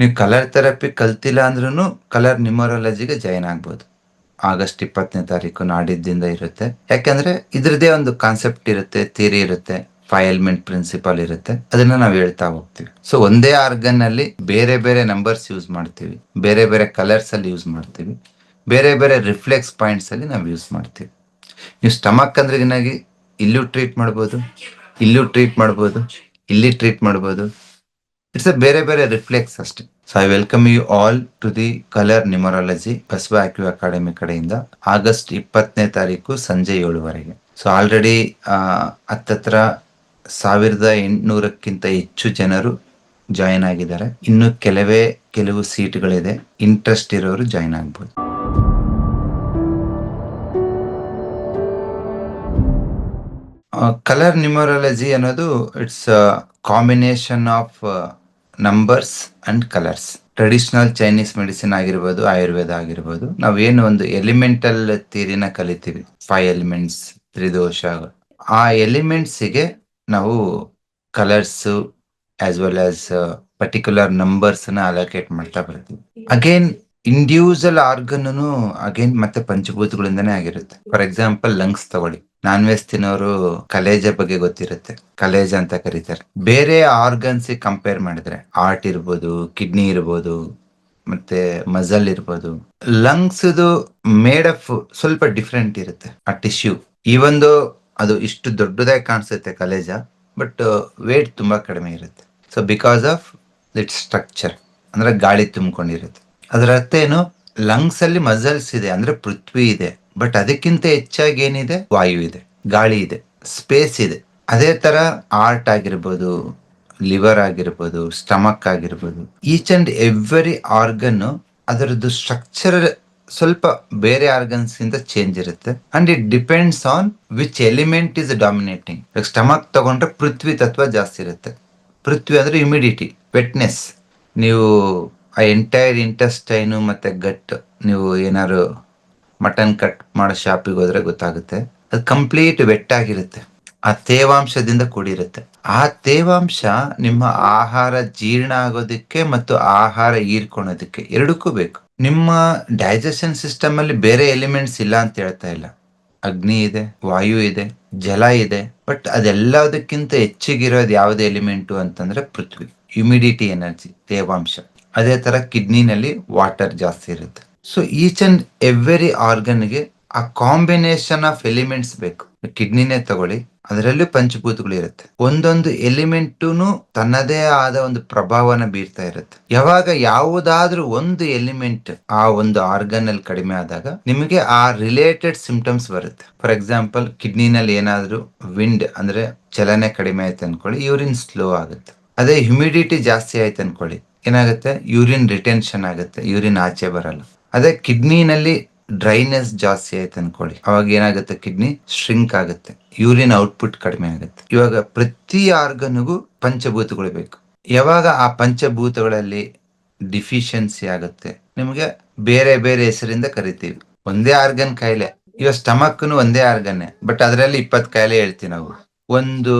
ನೀವು colour therapy ಕಲ್ತಿಲ್ಲ ಅಂದ್ರೂ ಕಲರ್ ನ್ಯೂಮರಾಲಜಿಗೆ ಜಾಯಿನ್ ಆಗ್ಬೋದು. ಆಗಸ್ಟ್ ಇಪ್ಪತ್ತನೇ ತಾರೀಕು ನಾಡಿದ್ದಿಂದ ಇರುತ್ತೆ. ಯಾಕೆಂದ್ರೆ ಇದ್ರದೇ ಒಂದು ಕಾನ್ಸೆಪ್ಟ್ ಇರುತ್ತೆ ಥಿಯರಿ ಇರುತ್ತೆ ಫೈಲ್ಮೆಂಟ್ ಪ್ರಿನ್ಸಿಪಲ್ ಇರುತ್ತೆ. ಅದನ್ನ ನಾವು ಹೇಳ್ತಾ ಹೋಗ್ತೀವಿ. ಸೊ ಒಂದೇ ಆರ್ಗನ್ ಅಲ್ಲಿ ಬೇರೆ ಬೇರೆ ನಂಬರ್ಸ್ ಯೂಸ್ ಮಾಡ್ತೀವಿ. ಬೇರೆ ಬೇರೆ ಕಲರ್ಸ್ ಅಲ್ಲಿ ಯೂಸ್ ಮಾಡ್ತೀವಿ. ಬೇರೆ ಬೇರೆ ರಿಫ್ಲೆಕ್ಸ್ ಪಾಯಿಂಟ್ಸ್ ಅಲ್ಲಿ ನಾವು ಯೂಸ್ ಮಾಡ್ತೀವಿ. ನೀವು ಸ್ಟಮಕ್ ಅಂದ್ರೆ ಇಲ್ಲೂ ಟ್ರೀಟ್ ಮಾಡ್ಬೋದು. ಇಲ್ಲೂ ಟ್ರೀಟ್ ಮಾಡ್ಬೋದು. ಇಲ್ಲಿ ಟ್ರೀಟ್ ಮಾಡ್ಬೋದು. ಇಟ್ಸ್ ಅ ಬೇರೆ ಬೇರೆ ರಿಫ್ಲೆಕ್ಸ್ ಅಷ್ಟೇ so I welcome you all to the colour numerology Basava acu academy ಕಡೆಯಿಂದ ಆಗಸ್ಟ್ ಇಪ್ಪತ್ತನೇ ತಾರೀಕು ಸಂಜೆ ಏಳುವರೆಗೆ. ಸೊ ಆಲ್ರೆಡಿ ಹತ್ತತ್ರ ಸಾವಿರದ ಎಂಟುನೂರಕ್ಕಿಂತ ಹೆಚ್ಚು ಜನರು ಜಾಯಿನ್ ಆಗಿದ್ದಾರೆ. ಇನ್ನು ಕೆಲವೇ, ಕೆಲವು ಸೀಟ್ಗಳಿದೆ. ಇಂಟ್ರೆಸ್ಟ್ ಇರೋರು ಜಾಯಿನ್ ಆಗ್ಬೋದು. ಕಲರ್ ನ್ಯೂಮರಾಲಜಿ ಅನ್ನೋದು it's combination of numbers and colours traditional Chinese medicine ಆಗಿರ್ಬೋದು ಆಯುರ್ವೇದ ಆಗಿರ್ಬೋದು. ನಾವೇನು ಒಂದು ಎಲಿಮೆಂಟಲ್ ಥಿಯರಿನ ಕಲಿತೀವಿ. ಫೈವ್ ಎಲಿಮೆಂಟ್ಸ್ ತ್ರಿದೋಷ. ಆ ಎಲಿಮೆಂಟ್ಸಿಗೆ ನಾವು colours as well as particular ನಂಬರ್ಸ್ನ allocate ಮಾಡ್ತಾ ಬರ್ತೀವಿ. ಅಗೇನ್ ಇಂಡಿವಿಜುವಲ್ ಆರ್ಗನ್ ಅಗೇನ್ ಮತ್ತೆ ಪಂಚಭೂತಗಳಿಂದನೇ ಆಗಿರುತ್ತೆ. ಫಾರ್ ಎಕ್ಸಾಂಪಲ್ ಲಂಗ್ಸ್ ತಗೊಳ್ಳಿ. ನಾನ್ ವೆಜ್ ತಿನ್ನೋರು ಕಲೇಜ ಬಗ್ಗೆ ಗೊತ್ತಿರುತ್ತೆ. ಕಲೇಜ ಅಂತ ಕರೀತಾರೆ. ಬೇರೆ ಆರ್ಗನ್ಸ್ ಕಂಪೇರ್ ಮಾಡಿದ್ರೆ ಹಾರ್ಟ್ ಇರ್ಬೋದು ಕಿಡ್ನಿ ಇರ್ಬೋದು, ಮತ್ತೆ ಮಜಲ್ ಇರ್ಬೋದು ಲಂಗ್ಸ್ ಮೇಡ್ ಅಫ್ ಸ್ವಲ್ಪ ಡಿಫ್ರೆಂಟ್ ಇರುತ್ತೆ. ಆ ಟಿಶ್ಯೂ ಈ ಒಂದು ಅದು ಇಷ್ಟು ದೊಡ್ಡದಾಗಿ ಕಾಣಿಸುತ್ತೆ ಕಲೇಜ ಬಟ್ ವೇಟ್ ತುಂಬಾ ಕಡಿಮೆ ಇರುತ್ತೆ. So because of it structure ಅಂದ್ರೆ ಗಾಳಿ ತುಂಬಿಕೊಂಡಿರುತ್ತೆ. ಅದರ ಅರ್ಥ ಏನು ಲಂಗ್ಸ್ ಅಲ್ಲಿ ಮಸಲ್ಸ್ ಇದೆ, ಅಂದ್ರೆ ಪೃಥ್ವಿ ಇದೆ. ಬಟ್ ಅದಕ್ಕಿಂತ ಹೆಚ್ಚಾಗಿ ಏನಿದೆ? ವಾಯು ಇದೆ, ಗಾಳಿ ಇದೆ ಸ್ಪೇಸ್ ಇದೆ. ಅದೇ ತರ ಆರ್ಟ್ ಆಗಿರ್ಬೋದು ಲಿವರ್ ಆಗಿರ್ಬೋದು ಸ್ಟಮಕ್ ಆಗಿರ್ಬೋದು. ಈಚ್ ಅಂಡ್ ಎವ್ರಿ ಆರ್ಗನ್ ಅದರದ್ದು ಸ್ಟ್ರಕ್ಚರ್ ಸ್ವಲ್ಪ ಬೇರೆ ಆರ್ಗನ್ಸ್ ಇಂದ ಚೇಂಜ್ ಇರುತ್ತೆ. And it depends on which element is dominating stomach ತಗೊಂಡ್ರೆ ಪೃಥ್ವಿ ತತ್ವ ಜಾಸ್ತಿ ಇರುತ್ತೆ. ಪೃಥ್ವಿ ಅಂದ್ರೆ ಇಮಿಡಿಟಿ ವೆಟ್ನೆಸ್ ನೀವು ಆ ಎಂಟೈರ್ ಇಂಟೆಸ್ಟೈನು ಮತ್ತೆ ಗಟ್ ನೀವು ಏನಾದ್ರು ಮಟನ್ ಕಟ್ ಮಾಡೋ ಶಾಪಿಗೆ ಹೋದ್ರೆ ಗೊತ್ತಾಗುತ್ತೆ. ಅದು ಕಂಪ್ಲೀಟ್ ವೆಟ್ಟಾಗಿರುತ್ತೆ. ಆ ತೇವಾಂಶದಿಂದ ಕೂಡಿರುತ್ತೆ. ಆ ತೇವಾಂಶ ನಿಮ್ಮ ಆಹಾರ ಜೀರ್ಣ ಆಗೋದಕ್ಕೆ ಮತ್ತು ಆಹಾರ ಹೀರ್ಕೊಳೋದಕ್ಕೆ ಎರಡಕ್ಕೂ ಬೇಕು. ನಿಮ್ಮ ಡೈಜೆಷನ್ ಸಿಸ್ಟಮ್ ಅಲ್ಲಿ ಬೇರೆ ಎಲಿಮೆಂಟ್ಸ್ ಇಲ್ಲ ಅಂತ ಹೇಳ್ತಾ ಇಲ್ಲ. ಅಗ್ನಿ ಇದೆ, ವಾಯು ಇದೆ, ಜಲ ಇದೆ. ಬಟ್ ಅದೆಲ್ಲದಕ್ಕಿಂತ ಹೆಚ್ಚಿಗಿರೋದು ಯಾವುದೇ ಎಲಿಮೆಂಟು ಅಂತಂದ್ರೆ ಪೃಥ್ವಿ. ಹ್ಯುಮಿಡಿಟಿ ಎನರ್ಜಿ ತೇವಾಂಶ. ಅದೇ ತರ ಕಿಡ್ನಿನಲ್ಲಿ ವಾಟರ್ ಜಾಸ್ತಿ ಇರುತ್ತೆ. ಸೊ ಈಚ್ ಅಂಡ್ ಎವ್ರಿ ಆರ್ಗನ್ಗೆ ಆ ಕಾಂಬಿನೇಷನ್ ಆಫ್ ಎಲಿಮೆಂಟ್ಸ್ ಬೇಕು. ಕಿಡ್ನಿನೇ ತಗೊಳ್ಳಿ, ಅದರಲ್ಲೂ ಪಂಚಭೂತಗಳು ಇರುತ್ತೆ. ಒಂದೊಂದು ಎಲಿಮೆಂಟುನು ತನ್ನದೇ ಆದ ಒಂದು ಪ್ರಭಾವನ ಬೀರ್ತಾ ಇರುತ್ತೆ. ಯಾವಾಗ ಯಾವುದಾದ್ರೂ ಒಂದು ಎಲಿಮೆಂಟ್ ಆ ಒಂದು ಆರ್ಗನ್ ಅಲ್ಲಿ ಕಡಿಮೆ ಆದಾಗ ನಿಮಗೆ ಆ ರಿಲೇಟೆಡ್ ಸಿಂಪ್ಟಮ್ಸ್ ಬರುತ್ತೆ. ಫಾರ್ ಎಕ್ಸಾಂಪಲ್ ಕಿಡ್ನಿನಲ್ಲಿ ಏನಾದ್ರೂ ವಿಂಡ್ ಅಂದ್ರೆ ಚಲನೆ ಕಡಿಮೆ ಆಯ್ತು ಅನ್ಕೊಳ್ಳಿ ಯೂರಿನ್ ಸ್ಲೋ ಆಗುತ್ತೆ. ಅದೇ ಹ್ಯುಮಿಡಿಟಿ ಜಾಸ್ತಿ ಆಯ್ತು ಅನ್ಕೊಳ್ಳಿ, ಏನಾಗುತ್ತೆ? ಯೂರಿನ್ ರಿಟೆನ್ಷನ್ ಆಗುತ್ತೆ ಯೂರಿನ್ ಆಚೆ ಬರಲ್ಲ. ಅದೇ ಕಿಡ್ನಿನಲ್ಲಿ ಡ್ರೈನೆಸ್ ಜಾಸ್ತಿ ಆಯ್ತು ಅನ್ಕೊಳ್ಳಿ. ಅವಾಗ ಏನಾಗುತ್ತೆ? ಕಿಡ್ನಿ ಶ್ರಿಂಕ್ ಆಗುತ್ತೆ. ಯೂರಿನ್ ಔಟ್ಪುಟ್ ಕಡಿಮೆ ಆಗುತ್ತೆ. ಇವಾಗ ಪ್ರತಿ ಆರ್ಗನ್ಗೂ ಪಂಚಭೂತಗಳು ಬೇಕು. ಯಾವಾಗ ಆ ಪಂಚಭೂತಗಳಲ್ಲಿ ಡಿಫಿಷಿಯನ್ಸಿ ಆಗುತ್ತೆ? ನಿಮಗೆ ಬೇರೆ ಬೇರೆ ಹೆಸರಿಂದ ಕರಿತೀವಿ. ಒಂದೇ ಆರ್ಗನ್ ಕಾಯಿಲೆ. ಇವಾಗ ಸ್ಟಮಕ್ನು ಒಂದೇ ಆರ್ಗನ್ನೇ ಬಟ್ ಅದರಲ್ಲಿ ಇಪ್ಪತ್ತು ಕಾಯಿಲೆ ಹೇಳ್ತೀವಿ ನಾವು. ಒಂದು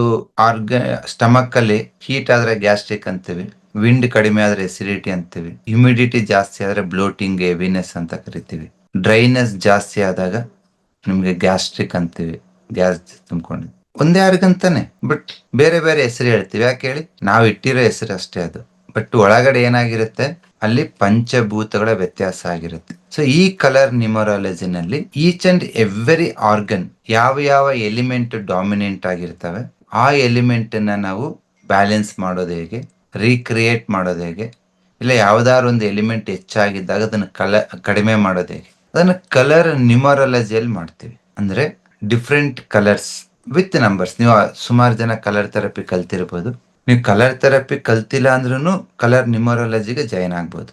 ಆರ್ಗ ಸ್ಟಮಕ್ ಅಲ್ಲಿ ಹೀಟ್ ಆದ್ರೆ ಗ್ಯಾಸ್ಟ್ರಿಕ್ ಅಂತೀವಿ. ವಿಂಡ್ ಕಡಿಮೆ ಆದ್ರೆ ಎಸಿಡಿಟಿ ಅಂತೀವಿ. ಹ್ಯುಮಿಡಿಟಿ ಜಾಸ್ತಿ ಆದ್ರೆ ಬ್ಲೋಟಿಂಗ್ ಎವಿನೆಸ್ ಅಂತ ಕರಿತೀವಿ. ಡ್ರೈನೆಸ್ ಜಾಸ್ತಿ ಆದಾಗ ನಿಮ್ಗೆ ಗ್ಯಾಸ್ಟ್ರಿಕ್ ಅಂತೀವಿ. ಗ್ಯಾಸ್ ತುಂಬಿಕೊಂಡು ಒಂದೇ ಯಾರಿಗಂತಾನೆ ಬಟ್ ಬೇರೆ ಬೇರೆ ಹೆಸರು ಹೇಳ್ತೀವಿ. ಯಾಕೆ ಹೇಳಿ? ನಾವು ಇಟ್ಟಿರೋ ಹೆಸರು ಅಷ್ಟೇ ಅದು. ಬಟ್ ಒಳಗಡೆ ಏನಾಗಿರುತ್ತೆ? ಅಲ್ಲಿ ಪಂಚಭೂತಗಳ ವ್ಯತ್ಯಾಸ ಆಗಿರುತ್ತೆ. ಸೊ ಈ ಕಲರ್ ನ್ಯೂಮರಾಲಜಿನಲ್ಲಿ ಈಚ್ ಅಂಡ್ ಎವ್ರಿ ಆರ್ಗನ್ ಯಾವ ಯಾವ ಎಲಿಮೆಂಟ್ ಡಾಮಿನೆಂಟ್ ಆಗಿರ್ತವೆ, ಆ ಎಲಿಮೆಂಟ್ ನಾವು ಬ್ಯಾಲೆನ್ಸ್ ಮಾಡೋದು ಹೇಗೆ? ರೀಕ್ರಿಯೇಟ್ ಮಾಡೋದು ಹೇಗೆ? ಇಲ್ಲ ಯಾವ್ದಾದ್ರು ಒಂದು ಎಲಿಮೆಂಟ್ ಹೆಚ್ಚಾಗಿದ್ದಾಗ ಅದನ್ನ ಕಲ ಕಡಿಮೆ ಮಾಡೋದು ಹೇಗೆ? ಅದನ್ನ ಕಲರ್ ನ್ಯೂಮರಾಲಜಿಯಲ್ಲಿ ಮಾಡ್ತೀವಿ. ಅಂದ್ರೆ ಡಿಫ್ರೆಂಟ್ ಕಲರ್ಸ್ ವಿತ್ ನಂಬರ್ಸ್ ನೀವು ಸುಮಾರು ಜನ ಕಲರ್ ಥೆರಪಿ ಕಲ್ತಿರ್ಬೋದು. ನೀವು ಕಲರ್ ಥೆರಪಿ ಕಲ್ತಿಲ್ಲ ಅಂದ್ರೂ ಕಲರ್ ನ್ಯೂಮರಾಲಜಿಗೆ ಜಾಯಿನ್ ಆಗ್ಬೋದು.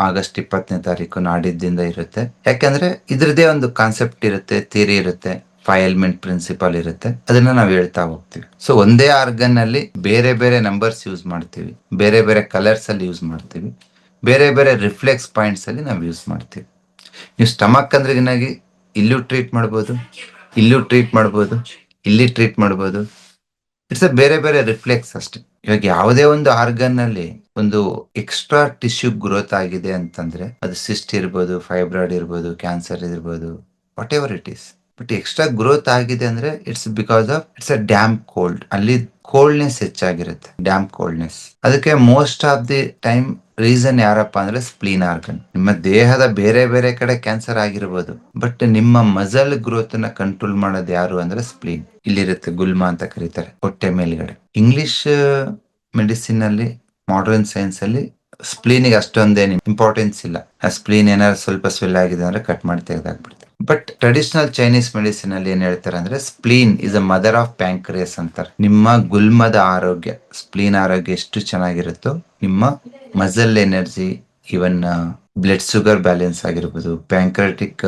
ಆಗಸ್ಟ್ ಇಪ್ಪತ್ತನೇ ತಾರೀಕು ನಾಡಿದ್ದಿಂದ ಇರುತ್ತೆ. ಯಾಕೆಂದ್ರೆ ಇದ್ರದೇ ಒಂದು ಕಾನ್ಸೆಪ್ಟ್ ಇರುತ್ತೆ ಥಿಯರಿ ಇರುತ್ತೆ. ಫೈವ್ ಎಲಿಮೆಂಟ್ ಪ್ರಿನ್ಸಿಪಲ್ ಇರುತ್ತೆ. ಅದನ್ನ ನಾವು ಹೇಳ್ತಾ ಹೋಗ್ತೀವಿ. ಸೊ ಒಂದೇ ಆರ್ಗನ್ ಅಲ್ಲಿ ಬೇರೆ ಬೇರೆ ನಂಬರ್ಸ್ ಯೂಸ್ ಮಾಡ್ತೀವಿ. ಬೇರೆ ಬೇರೆ ಕಲರ್ಸ್ ಅಲ್ಲಿ ಯೂಸ್ ಮಾಡ್ತೀವಿ. ಬೇರೆ ಬೇರೆ ರಿಫ್ಲೆಕ್ಸ್ ಪಾಯಿಂಟ್ಸ್ ಅಲ್ಲಿ ನಾವು ಯೂಸ್ ಮಾಡ್ತೀವಿ. ನೀವು ಸ್ಟಮಕ್ ಅಂದ್ರೆ ಇಲ್ಲೂ ಟ್ರೀಟ್ ಮಾಡ್ಬೋದು. ಇಲ್ಲೂ ಟ್ರೀಟ್ ಮಾಡ್ಬೋದು. ಇಲ್ಲಿ ಟ್ರೀಟ್ ಮಾಡ್ಬೋದು. ಇಟ್ಸ್ ಬೇರೆ ಬೇರೆ ರಿಫ್ಲೆಕ್ಸ್ ಅಷ್ಟೇ. ಇವಾಗ ಯಾವುದೇ ಒಂದು ಆರ್ಗನ್ ಅಲ್ಲಿ ಒಂದು ಎಕ್ಸ್ಟ್ರಾ ಟಿಶ್ಯೂ ಗ್ರೋತ್ ಆಗಿದೆ ಅಂತಂದ್ರೆ ಅದು ಸಿಸ್ಟ್ ಇರ್ಬೋದು ಫೈಬ್ರಾಯ್ಡ್ ಇರ್ಬೋದು ಕ್ಯಾನ್ಸರ್ ಇರ್ಬೋದು whatever it is but extra growth ಆಗಿದೆ ಅಂದ್ರೆ it's because of it's uh damp cold ಅಲ್ಲಿ ಕೋಲ್ಡ್ನೆಸ್ ಹೆಚ್ಚಾಗಿರುತ್ತೆ ಡ್ಯಾಮ್ ಕೋಲ್ಡ್ನೆಸ್ ಅದಕ್ಕೆ most of the time reason ಯಾರಪ್ಪ ಅಂದ್ರೆ ಸ್ಪ್ಲೀನ್ ಆರ್ಗನ್ ನಿಮ್ಮ ದೇಹದ ಬೇರೆ ಬೇರೆ ಕಡೆ ಕ್ಯಾನ್ಸರ್ ಆಗಿರ್ಬೋದು. ಬಟ್ ನಿಮ್ಮ ಮಸಲ್ ಗ್ರೋತ್ನ ಕಂಟ್ರೋಲ್ ಮಾಡೋದು ಯಾರು ಅಂದ್ರೆ ಸ್ಪ್ಲೀನ್ ಇಲ್ಲಿರುತ್ತೆ ಗುಲ್ಮ ಅಂತ ಕರೀತಾರೆ, ಹೊಟ್ಟೆ ಮೇಲ್ಗಡೆ. ಇಂಗ್ಲಿಷ್ ಮೆಡಿಸಿನ್ ಅಲ್ಲಿ ಮಾಡರ್ನ್ ಸೈನ್ಸ್ ಅಲ್ಲಿ ಸ್ಪ್ಲೀನಿಗೆ ಅಷ್ಟೊಂದೇನು ಇಂಪಾರ್ಟೆನ್ಸ್ ಇಲ್ಲ. ಆ ಸ್ಪ್ಲೀನ್ ಏನಾದ್ರು ಸ್ವಲ್ಪ ಸ್ವೆಲ್ ಆಗಿದೆ ಅಂದ್ರೆ ಕಟ್ ಮಾಡಿ ತೆಗೆದಾಕ್ಬಿಡ್ತಾರೆ. ಬಟ್ ಟ್ರೆಡಿಷನಲ್ ಚೈನೀಸ್ ಮೆಡಿಸಿನ್ ಅಲ್ಲಿ ಏನ್ ಹೇಳ್ತಾರೆ ಅಂದ್ರೆ spleen is a mother of pancreas ಅಂತಾರೆ. ನಿಮ್ಮ ಗುಲ್ಮದ ಆರೋಗ್ಯ ಸ್ಪ್ಲೀನ್ ಆರೋಗ್ಯ ಎಷ್ಟು ಚೆನ್ನಾಗಿರುತ್ತೋ, ನಿಮ್ಮ muscle energy even blood sugar balance ಆಗಿರ್ಬೋದು ಪ್ಯಾಂಕ್ರೆಟಿಕ್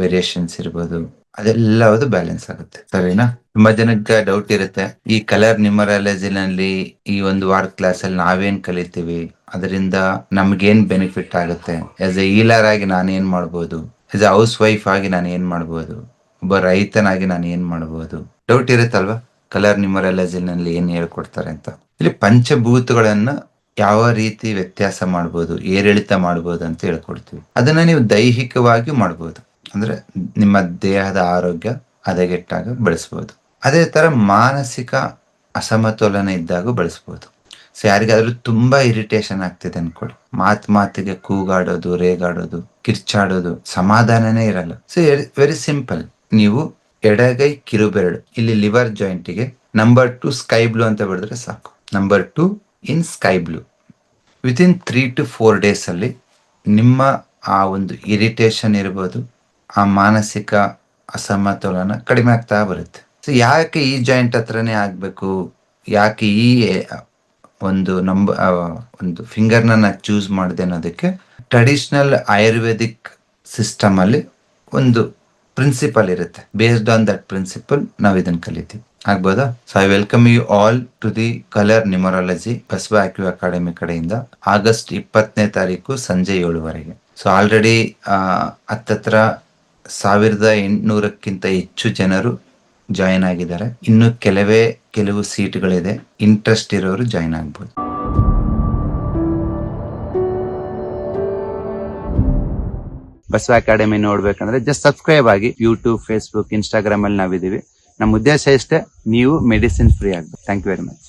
ವೇರಿಯೇಷನ್ಸ್ ಇರ್ಬೋದು, ಅದೆಲ್ಲವುದು ಬ್ಯಾಲೆನ್ಸ್ ಆಗುತ್ತೆ. ಸರಿನಾ? ತುಂಬಾ ಜನಕ್ಕೆ ಡೌಟ್ ಇರುತ್ತೆ. ಈ ಕಲರ್ ನ್ಯೂಮರಾಲಜಿನಲ್ಲಿ ಈ ಒಂದು ವಾರ್ ಕ್ಲಾಸ್ ಅಲ್ಲಿ ನಾವೇನ್ ಕಲಿತೀವಿ, ಅದರಿಂದ ನಮ್ಗೇನ್ ಬೆನಿಫಿಟ್ ಆಗುತ್ತೆ? ಆಸ್ ಎ ಈಲರ್ ಆಗಿ ನಾನು ಏನ್ ಮಾಡ್ಬೋದು? ಆಸ್ ಹೌಸ್ ವೈಫ್ ಆಗಿ ನಾನು ಏನ್ ಮಾಡ್ಬೋದು? ಒಬ್ಬ ರೈತನಾಗಿ ನಾನು ಏನ್ ಮಾಡ್ಬೋದು? ಡೌಟ್ ಇರುತ್ತಲ್ವಾ? ಕಲರ್ ನ್ಯೂಮರಾಲಜಿನಲ್ಲಿ ಏನ್ ಹೇಳ್ಕೊಡ್ತಾರೆ ಅಂತ. ಇಲ್ಲಿ ಪಂಚಭೂತಗಳನ್ನ ಯಾವ ರೀತಿ ವ್ಯತ್ಯಾಸ ಮಾಡ್ಬೋದು? ಏರಿಳಿತ ಮಾಡ್ಬೋದು ಅಂತ ಹೇಳ್ಕೊಡ್ತೀವಿ. ಅದನ್ನ ನೀವು ದೈಹಿಕವಾಗಿ ಮಾಡ್ಬೋದು. ಅಂದ್ರೆ ನಿಮ್ಮ ದೇಹದ ಆರೋಗ್ಯ ಹದಗೆಟ್ಟಾಗ ಬಳಸ್ಬೋದು. ಅದೇ ತರ ಮಾನಸಿಕ ಅಸಮತೋಲನ ಇದ್ದಾಗ ಬಳಸ್ಬೋದು. ಸೊ ಯಾರಿಗಾದ್ರೂ ತುಂಬಾ ಇರಿಟೇಷನ್ ಆಗ್ತಿದೆ ಅನ್ಕೊಳ್ಳಿ ಮಾತ್ ಮಾತಿಗೆ ಕೂಗಾಡೋದು, ರೇಗಾಡೋದು, ಕಿರ್ಚಾಡೋದು ಸಮಾಧಾನನೇ ಇರಲ್ಲ. ಸೊ ವೆರಿ ಸಿಂಪಲ್ ನೀವು ಎಡಗೈ ಕಿರುಬೆರಳು, ಇಲ್ಲಿ ಲಿವರ್ ಜಾಯಿಂಟಿಗೆ ನಂಬರ್ ಟು ಸ್ಕೈ ಬ್ಲೂ ಅಂತ ಬರೆದ್ರೆ ಸಾಕು. Number two in sky blue within three two four days ಅಲ್ಲಿ ನಿಮ್ಮ ಆ ಒಂದು ಇರಿಟೇಷನ್ ಇರ್ಬೋದು, ಆ ಮಾನಸಿಕ ಅಸಮತೋಲನ ಕಡಿಮೆ ಆಗ್ತಾ ಬರುತ್ತೆ. ಸೊ ಯಾಕೆ ಈ ಜಾಯಿಂಟ್ ಹತ್ರನೇ ಆಗ್ಬೇಕು? ಯಾಕೆ ಈ ಒಂದು ನಂಬ ಒಂದು ಫಿಂಗರ್ನ ನಾ ಚೂಸ್ ಮಾಡಿದೆ ಅನ್ನೋದಕ್ಕೆ ಟ್ರೆಡಿಷನಲ್ ಆಯುರ್ವೇದಿಕ್ ಸಿಸ್ಟಮ್ ಅಲ್ಲಿ ಒಂದು ಪ್ರಿನ್ಸಿಪಲ್ ಇರುತ್ತೆ. ಬೇಸ್ಡ್ ಆನ್ ದಟ್ ಪ್ರಿನ್ಸಿಪಲ್ ನಾವು ಇದನ್ನ ಕಲಿತೀವಿ. ಆಗ್ಬೋದಾ? So I welcome you all to the colour numerology Basava ಆಕ್ಯೂ academy ಕಡೆಯಿಂದ ಆಗಸ್ಟ್ ಇಪ್ಪತ್ತನೇ ತಾರೀಕು ಸಂಜೆ ಏಳುವರೆಗೆ. ಸೊ ಆಲ್ರೆಡಿ ಹತ್ತತ್ರ ಸಾವಿರದ ಎಂಟುನೂರಕ್ಕಿಂತ ಹೆಚ್ಚು ಜನರು ಜಾಯಿನ್ ಆಗಿದ್ದಾರೆ. ಇನ್ನು ಕೆಲವೇ ಕೆಲವು ಸೀಟ್ಗಳಿದೆ. ಇಂಟ್ರೆಸ್ಟ್ ಇರೋರು ಜಾಯಿನ್ ಆಗ್ಬೋದು. ಬಸವ ಅಕಾಡೆಮಿ ನೋಡ್ಬೇಕಂದ್ರೆ ಜಸ್ಟ್ ಸಬ್ಸ್ಕ್ರೈಬ್ ಆಗಿ ಯೂಟ್ಯೂಬ್ ಫೇಸ್ಬುಕ್ ಇನ್ಸ್ಟಾಗ್ರಾಮ್ ಅಲ್ಲಿ ನಾವಿದೀವಿ ನಮ್ಮ ಉದ್ದೇಶ ಇಷ್ಟೇ, ನೀವು ಮೆಡಿಸಿನ್ ಫ್ರೀ ಆಗ್ಬೇಕು. Thank you very much